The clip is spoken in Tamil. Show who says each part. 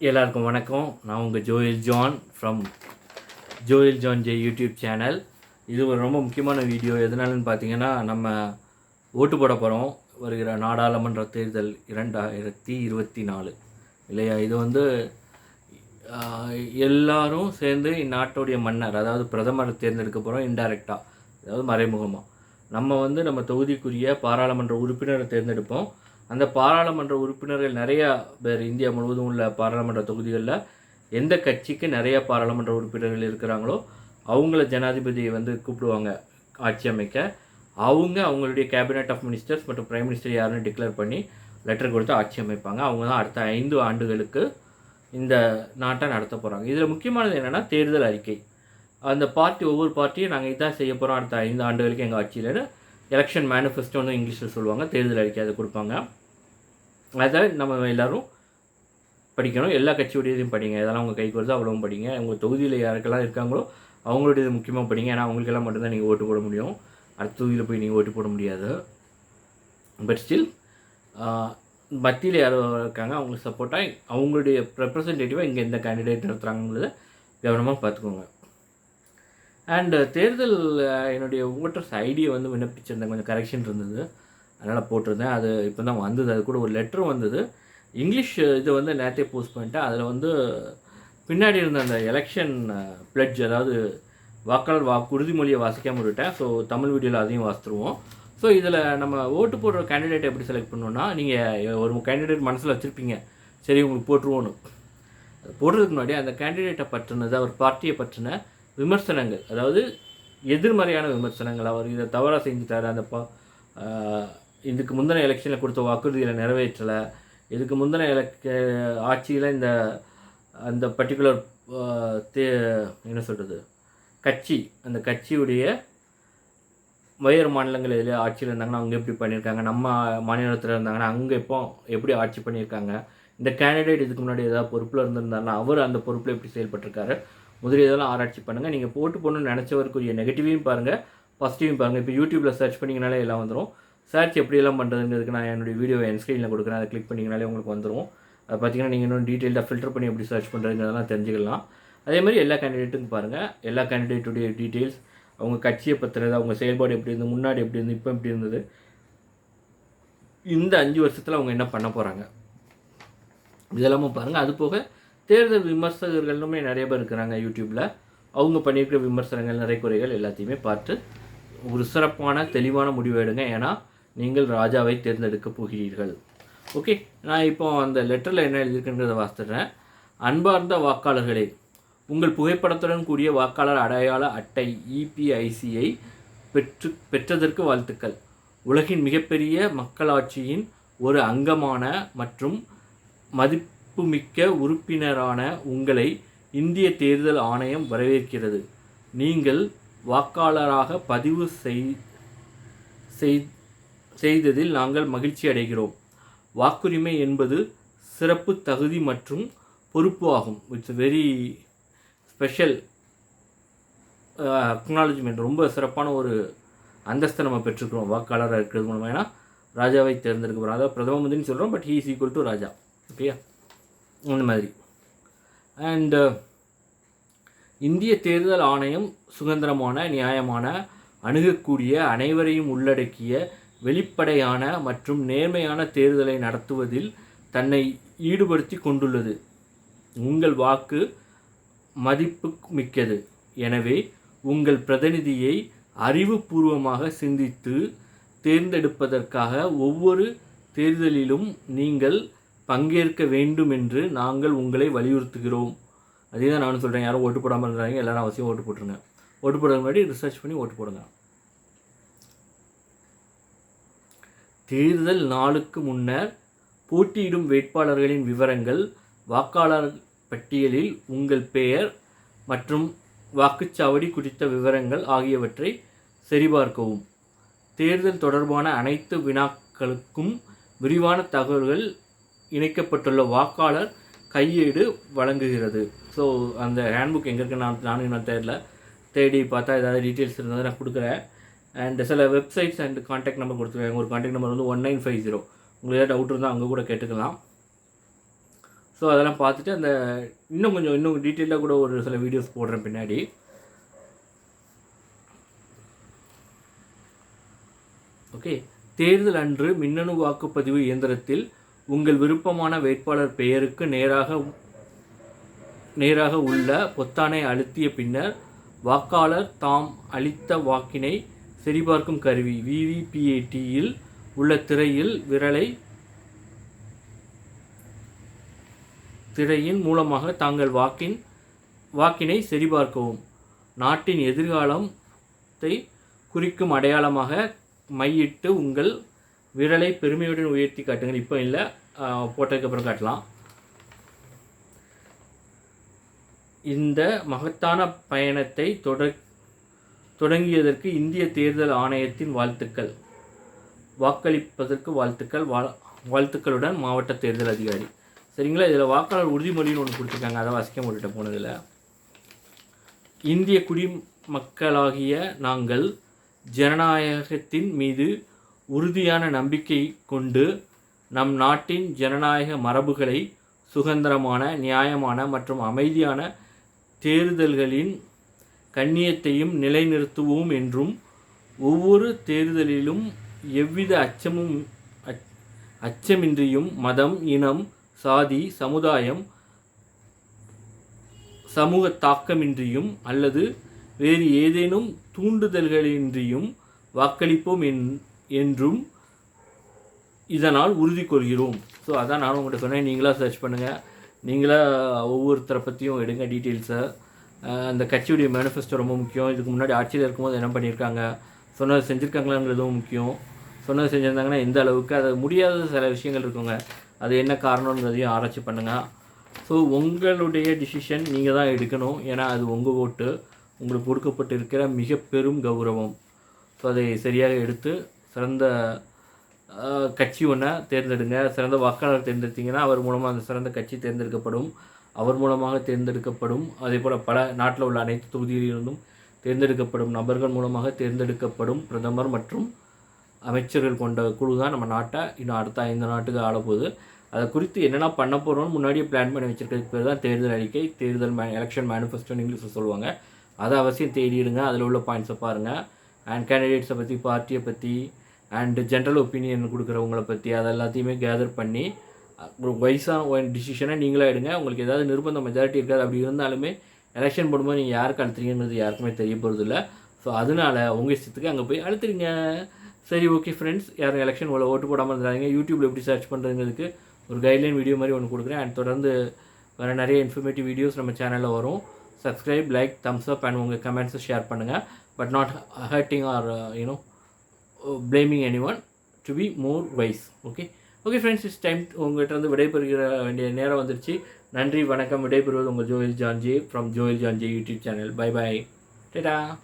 Speaker 1: எல்லாருக்கும் வணக்கம். நான் உங்கள் Joel John from Joel John J YouTube channel இது ஒரு ரொம்ப முக்கியமான வீடியோ எதனாலன்னு பார்த்தீங்கன்னா நம்ம ஓட்டு போட போகிறோம் வருகிற நாடாளுமன்ற தேர்தல் இரண்டாயிரத்தி இருபத்தி நாலு. இல்லையா? இது வந்து எல்லாரும் சேர்ந்து இந்நாட்டுடைய மன்னர் அதாவது பிரதமரை தேர்ந்தெடுக்க போகிறோம் இன்டைரக்டாக அதாவது மறைமுகமாக நம்ம வந்து நம்ம தொகுதிக்குரிய பாராளுமன்ற உறுப்பினரை தேர்ந்தெடுப்போம். அந்த பாராளுமன்ற உறுப்பினர்கள் நிறையா பேர் இந்தியா முழுவதும் உள்ள பாராளுமன்ற தொகுதிகளில் எந்த கட்சிக்கு நிறைய பாராளுமன்ற உறுப்பினர்கள் இருக்கிறாங்களோ அவங்கள ஜனாதிபதியை வந்து கூப்பிடுவாங்க ஆட்சி அமைக்க. அவங்க அவங்களுடைய கேபினட் ஆஃப் மினிஸ்டர்ஸ் மற்றும் பிரைம் மினிஸ்டர் யாருன்னு டிக்ளேர் பண்ணி லெட்டர் கொடுத்து ஆட்சி அமைப்பாங்க. அவங்க தான் அடுத்த ஐந்து ஆண்டுகளுக்கு இந்த நாட்டை நடத்த போகிறாங்க இதில் முக்கியமானது என்னென்னா தேர்தல் அறிக்கை. அந்த பார்ட்டி ஒவ்வொரு பார்ட்டியும் நாங்கள் இதான் செய்ய போகிறோம் அடுத்த ஐந்து ஆண்டுகளுக்கு எங்கள் ஆட்சியில் எலெக்ஷன் மேனிஃபெஸ்டோன்னு இங்கிலீஷில் சொல்லுவாங்க. தேர்தல் அறிக்கை அதை கொடுப்பாங்க. அதை நம்ம எல்லோரும் படிக்கணும். எல்லா கட்சியுடையதையும் படிங்க. இதெல்லாம் உங்கள் கைக்கு வருது அவ்வளவும் படிங்க. உங்கள் தொகுதியில் யாருக்கெல்லாம் இருக்காங்களோ அவங்களுடையது முக்கியமாக படிங்க. ஏன்னா அவங்களுக்கெல்லாம் மட்டும்தான் நீங்கள் ஓட்டு போட முடியும். அடுத்த தொகுதியில் போய் நீங்கள் ஓட்டு போட முடியாது. பட் ஸ்டில் மத்தியில் யாரோ இருக்காங்க அவங்களுக்கு சப்போர்ட்டாக அவங்களுடைய ரெப்ரசன்டேட்டிவாக இங்கே எந்த கேண்டிடேட் நடத்துகிறாங்கிறத கவனமாக பார்த்துக்கோங்க. அண்டு தேர்தல் என்னுடைய ஓட்டர்ஸ் ஐடியை வந்து விண்ணப்பிச்சிருந்தேன். கொஞ்சம் கரெக்ஷன் இருந்தது. அதனால் போட்டிருந்தேன். அது இப்போ தான் வந்தது. அது கூட ஒரு லெட்டரும் வந்தது. இங்கிலீஷ் இது வந்து நேற்றே போஸ்ட் பண்ணிட்டேன். அதில் வந்து பின்னாடி இருந்த அந்த எலெக்ஷன் பிளட்ஜ் அதாவது வாக்காளர் வா உறுதிமொழியை வாசிக்காமல் விட்டேன் ஸோ தமிழ் வீடியோவில் அதையும் வாசித்துருவோம். ஸோ இதில் நம்ம ஓட்டு போடுற கேண்டிடேட் எப்படி செலக்ட் பண்ணோன்னா நீங்கள் ஒரு கேண்டிடேட் மனசில் வச்சுருப்பீங்க. சரி உங்களுக்கு போட்டுருவோன்னு. அது போடுறதுக்கு முன்னாடி அந்த கேண்டிடேட்டை பற்றினது அவர் பார்ட்டியை பற்றின விமர்சனங்கள். அதாவது எதிர்மறையான விமர்சனங்கள். அவர் இதை தவறாக செஞ்சுட்டார். அந்த ப இதுக்கு முந்தின எலெக்ஷனில் கொடுத்த வாக்குறுதிகளை நிறைவேற்றலை. இதுக்கு முந்தின எலக் ஆட்சியில் இந்த அந்த பர்டிகுலர் தே என்ன சொல்கிறது கட்சி அந்த கட்சியுடைய வேறு மாநிலங்கள் எதில் ஆட்சியில் இருந்தாங்கன்னா அவங்க எப்படி பண்ணியிருக்காங்க நம்ம மாநிலத்தில் இருந்தாங்கன்னா அங்கே இப்போ எப்படி ஆட்சி பண்ணியிருக்காங்க இந்த கேண்டிடேட் இதுக்கு முன்னாடி ஏதாவது பொறுப்பில் இருந்திருந்தாருன்னா அவர் அந்த பொறுப்பில் எப்படி செயல்பட்டிருக்காரு முதலில் இதெல்லாம் ஆராய்ச்சி பண்ணுங்கள் நீங்கள் போட்டு போகணும்னு நினச்சவருக்குரிய நெகட்டிவையும் பாருங்கள் பாசிட்டிவையும் பாருங்கள் இப்போ யூடியூப்பில் சர்ச் பண்ணிங்கனாலே எல்லாம் வந்துடும் சர்ச் எப்படியெல்லாம் பண்ணுறதுங்கிறதுக்கு நான் என்னுடைய வீடியோ என் ஸ்க்ரீனில் கொடுக்குறேன். அதை கிளிக் பண்ணிங்கனாலே உங்களுக்கு வந்துடும் அது பார்த்தீங்கன்னா நீங்கள் இன்னும் டீட்டெயிலாக ஃபில்டர் பண்ணி எப்படி சர்ச் பண்ணுறதுங்கிறதெல்லாம் தெரிஞ்சுக்கலாம். அதே மாதிரி எல்லா கேண்டிடேட்டுக்கும் பாருங்கள் எல்லா கேண்டிடேட்டுடைய டீட்டெயில்ஸ் அவங்க கட்சியை பற்றினது அவங்க செயல்பாடு எப்படி இருந்தது முன்னாடி எப்படி இருந்தது இப்போ எப்படி இருந்தது. இந்த அஞ்சு வருஷத்தில் அவங்க என்ன பண்ண போகிறாங்க இதெல்லாமும் பாருங்கள் அது போக தேர்தல் விமர்சகர்களுமே நிறைய பேர் இருக்கிறாங்க யூடியூப்பில் அவங்க பண்ணியிருக்கிற விமர்சனங்கள் நிறைய குறைகள் எல்லாத்தையுமே பார்த்து ஒரு சிறப்பான தெளிவான முடிவு எடுங்க. ஏன்னா நீங்கள் ராஜாவை தேர்ந்தெடுக்கப் போகிறீர்கள். ஓகே நான் இப்போ அந்த லெட்டரில் என்ன எழுதியிருக்குன்றதை வாசித்துறேன் அன்பார்ந்த வாக்காளர்களே உங்கள் புகைப்படத்துடன் கூடிய வாக்காளர் அடையாள அட்டை இபிஐசியை பெற்று பெற்றதற்கு வாழ்த்துக்கள். உலகின் மிகப்பெரிய மக்களாட்சியின் ஒரு அங்கமான மற்றும் மதிப்புமிக்க உறுப்பினரான உங்களை இந்திய தேர்தல் ஆணையம் வரவேற்கிறது. நீங்கள் வாக்காளராக பதிவு செய் செய்- செய்ததில் நாங்கள் மகிழ்ச்சி அடைகிறோம். வாக்குரிமை என்பது சிறப்பு தகுதி மற்றும் பொறுப்பு ஆகும். இட்ஸ் வெரி ஸ்பெஷல் அக்னாலஜ்மெண்ட் ரொம்ப சிறப்பான ஒரு அந்தஸ்தை நம்ம பெற்றுக்கிறோம். வாக்காளராக இருக்கிறது மூலமாக ஏன்னா ராஜாவை தேர்ந்தெடுக்க போகிறோம் அதாவது பிரதம மந்திரின்னு சொல்கிறோம் but he's equal to raja. ஓகேயா அந்த மாதிரி. அண்ட் uh, இந்திய தேர்தல் ஆணையம் சுதந்திரமான நியாயமான அணுகக்கூடிய அனைவரையும் உள்ளடக்கிய வெளிப்படையான மற்றும் நேர்மையான தேர்தலை நடத்துவதில் தன்னை ஈடுபடுத்தி கொண்டுள்ளது. உங்கள் வாக்கு மதிப்பு மிக்கது. எனவே உங்கள் பிரதிநிதியை அறிவுபூர்வமாக சிந்தித்து தேர்ந்தெடுப்பதற்காக ஒவ்வொரு தேர்தலிலும் நீங்கள் பங்கேற்க வேண்டும் என்று நாங்கள் உங்களை வலியுறுத்துகிறோம். அதே தான் நானும் சொல்கிறேன் யாரும் ஓட்டு போடாமல் இருக்கிறாங்க எல்லாரும் அவசியம் ஓட்டு போட்டுருங்க. ஓட்டு போடுறதுக்கு முன்னாடி ரிசர்ச் பண்ணி ஓட்டு போடுங்க. தேர்தல் நாளுக்கு முன்னர் போட்டியிடும் வேட்பாளர்களின் விவரங்கள் வாக்காளர் பட்டியலில் உங்கள் பெயர் மற்றும் வாக்குச்சாவடி குறித்த விவரங்கள் ஆகியவற்றை சரிபார்க்கவும். தேர்தல் தொடர்பான அனைத்து வினாக்களுக்கும் விரிவான தகவல்கள் இணைக்கப்பட்டுள்ள வாக்காளர் கையேடு வழங்குகிறது. ஸோ அந்த ஹேண்ட்புக் எங்கே இருக்குன்னு நான் நானும் நான் தேடல. தேடி பார்த்தா ஏதாவது டீட்டெயில்ஸ் இருந்தால் நான் கொடுக்குறேன். அண்ட் சில வெப்சைட்ஸ் அண்ட் காண்டாக்ட் நம்பர் கொடுத்துருக்காங்க. ஒரு காண்டாக்ட் நம்பர் வந்து ஒன் நைன் ஃபைவ் ஜீரோ உங்களுக்கு ஏதாவது டவுட் இருந்தால் அங்கே கூட கேட்டுக்கலாம். ஸோ அதெல்லாம் பார்த்துட்டு அந்த இன்னும் கொஞ்சம் இன்னும் டீட்டெயிலாக கூட ஒரு சில வீடியோஸ் போடுறேன் பின்னாடி. ஓகே தேர்தல் அன்று மின்னணு வாக்குப்பதிவு இயந்திரத்தில் உங்கள் விருப்பமான வேட்பாளர் பெயருக்கு நேராக நேராக உள்ள பொத்தானை அழுத்திய பின்னர் வாக்காளர் தாம் அளித்த வாக்கினை சரிபார்க்கும் கருவி விவிபிஏடியில் உள்ள திரையில் விரலை திரையின் மூலமாக தாங்கள் வாக்கின் வாக்கினை சரிபார்க்கவும். நாட்டின் எதிர்காலத்தை குறிக்கும் அடையாளமாக மையிட்டு உங்கள் விரலை பெருமையுடன் உயர்த்தி காட்டுங்கள். இப்போ இல்லை போட்டதுக்கப்புறம் காட்டலாம். இந்த மகத்தான பயணத்தை தொட தொடங்கியதற்கு இந்திய தேர்தல் ஆணையத்தின் வாழ்த்துக்கள். வாக்களிப்பதற்கு வாழ்த்துக்கள். வா வாழ்த்துக்களுடன் மாவட்ட தேர்தல் அதிகாரி. சரிங்களா? இதில் வாக்காளர் உறுதிமொழின்னு ஒன்று கொடுத்துருக்காங்க. அதை வாசிக்க முடிட்ட போனதில். இந்திய குடிமக்களாகிய நாங்கள் ஜனநாயகத்தின் மீது உறுதியான நம்பிக்கை கொண்டு நம் நாட்டின் ஜனநாயக மரபுகளை சுதந்திரமான நியாயமான மற்றும் அமைதியான தேர்தல்களின் கண்ணியத்தையும் நிலைநிறுத்துவோம் என்றும் ஒவ்வொரு தேர்தலிலும் எவ்வித அச்சமும் அச்- அச்சமின்றியும் மதம் இனம் சாதி சமுதாயம் சமூக தாக்கமின்றியும் அல்லது வேறு ஏதேனும் தூண்டுதல்களின்றியும் வாக்களிப்போம் என்- என்றும் இதனால் உறுதி கொள்கிறோம் ஸோ அதான் நான் உங்கள்கிட்ட சொன்னேன். நீங்களாக சர்ச் பண்ணுங்கள் நீங்களாக ஒவ்வொருத்தரை பற்றியும் எடுங்க டீட்டெயில்ஸை அந்த கட்சியுடைய மேனிஃபெஸ்டோ ரொம்ப முக்கியம். இதுக்கு முன்னாடி ஆட்சியில் இருக்கும்போது என்ன பண்ணியிருக்காங்க? சொன்னது செஞ்சுருக்காங்களான்றதும் முக்கியம். சொன்னது செஞ்சுருந்தாங்கன்னா எந்த அளவுக்கு? அது முடியாத சில விஷயங்கள் இருக்குங்க. அது என்ன காரணம்ன்றதையும் ஆராய்ச்சி பண்ணுங்கள் ஸோ உங்களுடைய டிசிஷன் நீங்கள் தான் எடுக்கணும். ஏன்னா அது உங்கள் ஓட்டு உங்களுக்கு கொடுக்கப்பட்டிருக்கிற மிக பெரும் கௌரவம். ஸோ அதை சரியாக எடுத்து சிறந்த கட்சி ஒன்றை தேர்ந்தெடுங்க. சிறந்த வாக்காளர் தேர்ந்தெடுத்தீங்கன்னா அவர் மூலமாக அந்த சிறந்த கட்சி தேர்ந்தெடுக்கப்படும். அவர் மூலமாக தேர்ந்தெடுக்கப்படும் அதே போல் பல நாட்டில் உள்ள அனைத்து தொகுதிகளிலிருந்தும் தேர்ந்தெடுக்கப்படும் நபர்கள் மூலமாக தேர்ந்தெடுக்கப்படும் பிரதமர் மற்றும் அமைச்சர்கள் கொண்ட குழு தான் நம்ம நாட்டை இன்னும் அடுத்த ஐந்து நாட்டுக்கு ஆளப்போகுது. அதை குறித்து என்னென்ன பண்ண போகிறோம்னு முன்னாடியே பிளான் பண்ணி வச்சிருக்கிறதுக்கு பேர் தான் தேர்தல் அறிக்கை. தேர்தல் மே எலெக்ஷன் மேனிஃபெஸ்டோன்னு இங்கிலீஷில் சொல்லுவாங்க. அதை அவசியம் தேடிடுங்க. அதில் உள்ள பாயிண்ட்ஸை பாருங்கள் அண்ட் கேண்டிடேட்ஸை பற்றி பார்ட்டியை பற்றி அண்டு ஜென்ரல் ஒப்பீனியன் கொடுக்குறவங்கள பற்றி அதை எல்லாத்தையுமே கேதர் பண்ணி வைஸாக வயசான டிசிஷனை நீங்களே எடுங்க. உங்களுக்கு ஏதாவது நிர்பந்த மெஜாரிட்டி இருக்காது. அப்படி இருந்தாலுமே எலெக்ஷன் போடும்போது நீங்கள் யாருக்கு அழுத்துறீங்கிறது யாருக்குமே தெரிய போகிறது இல்லை ஸோ அதனால உங்கள் இஷ்டத்துக்கு அங்கே போய் அழுத்துறீங்க சரி ஓகே ஃப்ரெண்ட்ஸ் யாரும் எலெக்ஷன் உள்ள ஓட்டு போடாமல் இருந்தாங்க யூடியூப்பில் எப்படி சர்ச் பண்ணுறதுங்கிறதுக்கு ஒரு கைட்லைன் வீடியோ மாதிரி ஒன்று கொடுக்குறேன். அண்ட் தொடர்ந்து வேறு நிறைய இன்ஃபர்மேட்டிவ் வீடியோஸ் நம்ம சேனலில் வரும். Subscribe like thumbs up and உங்கள் கமெண்ட்ஸை ஷேர் பண்ணுங்கள் but not hurting or you know anyone to be more wise okay okay friends it's time உங்கள்கிட்ட இருந்து விடைபெறுகிற வேண்டிய நேரம் வந்துருச்சு. நன்றி வணக்கம். விடைபெறுவது உங்கள் Joel Johnji from Joel Johnji YouTube channel bye bye data